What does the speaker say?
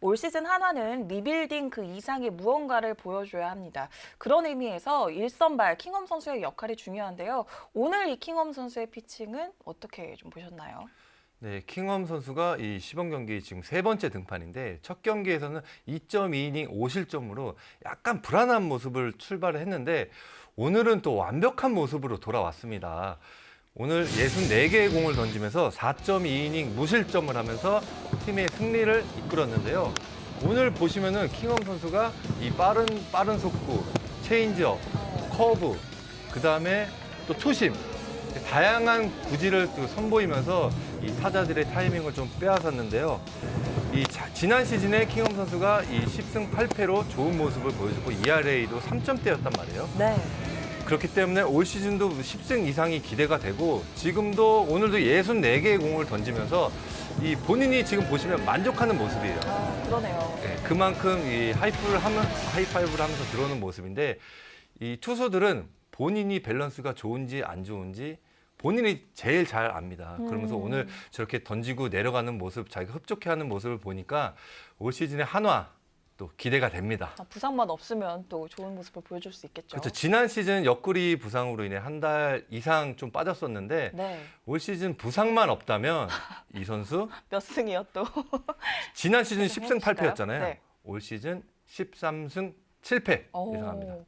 올 시즌 한화는 리빌딩 그 이상의 무언가를 보여줘야 합니다. 그런 의미에서 일선발 킹엄 선수의 역할이 중요한데요. 오늘 이 킹엄 선수의 피칭은 어떻게 좀 보셨나요? 네, 킹엄 선수가 이 시범 경기 지금 세 번째 등판인데 첫 경기에서는 2.2이닝 5실점으로 약간 불안한 모습을 출발을 했는데 오늘은 또 완벽한 모습으로 돌아왔습니다. 오늘 64개의 공을 던지면서 4.2이닝 무실점을 하면서 팀의 승리를 이끌었는데요. 오늘 보시면은 킹엄 선수가 이 빠른 빠른 속구, 체인지업, 커브, 그 다음에 또 투심 다양한 구질을 또 선보이면서 이 타자들의 타이밍을 좀 빼앗았는데요. 이 자- 지난 시즌에 킹엄 선수가 이 10승 8패로 좋은 모습을 보여줬고 ERA도 3점대였단 말이에요. 네. 그렇기 때문에 올 시즌도 10승 이상이 기대가 되고 지금도 오늘도 64개의 공을 던지면서 이 본인이 지금 보시면 만족하는 모습이에요. 아, 그러네요. 네, 그만큼 이 하이프를 하면 하이파이브를 하면서 들어오는 모습인데 이 투수들은 본인이 밸런스가 좋은지 안 좋은지 본인이 제일 잘 압니다. 그러면서 음. 오늘 저렇게 던지고 내려가는 모습, 자기가 흡족해하는 모습을 보니까 올 시즌의 한화 또 기대가 됩니다. 아, 부상만 없으면 또 좋은 모습을 보여줄 수 있겠죠. 그렇죠. 지난 시즌 옆구리 부상으로 인해 한 달 이상 좀 빠졌었는데 네. 올 시즌 부상만 없다면 이 선수 몇 승이요 또? 지난 시즌 좀 10승 해주실까요? 8패였잖아요. 네. 올 시즌 13승 7패 오, 예상합니다.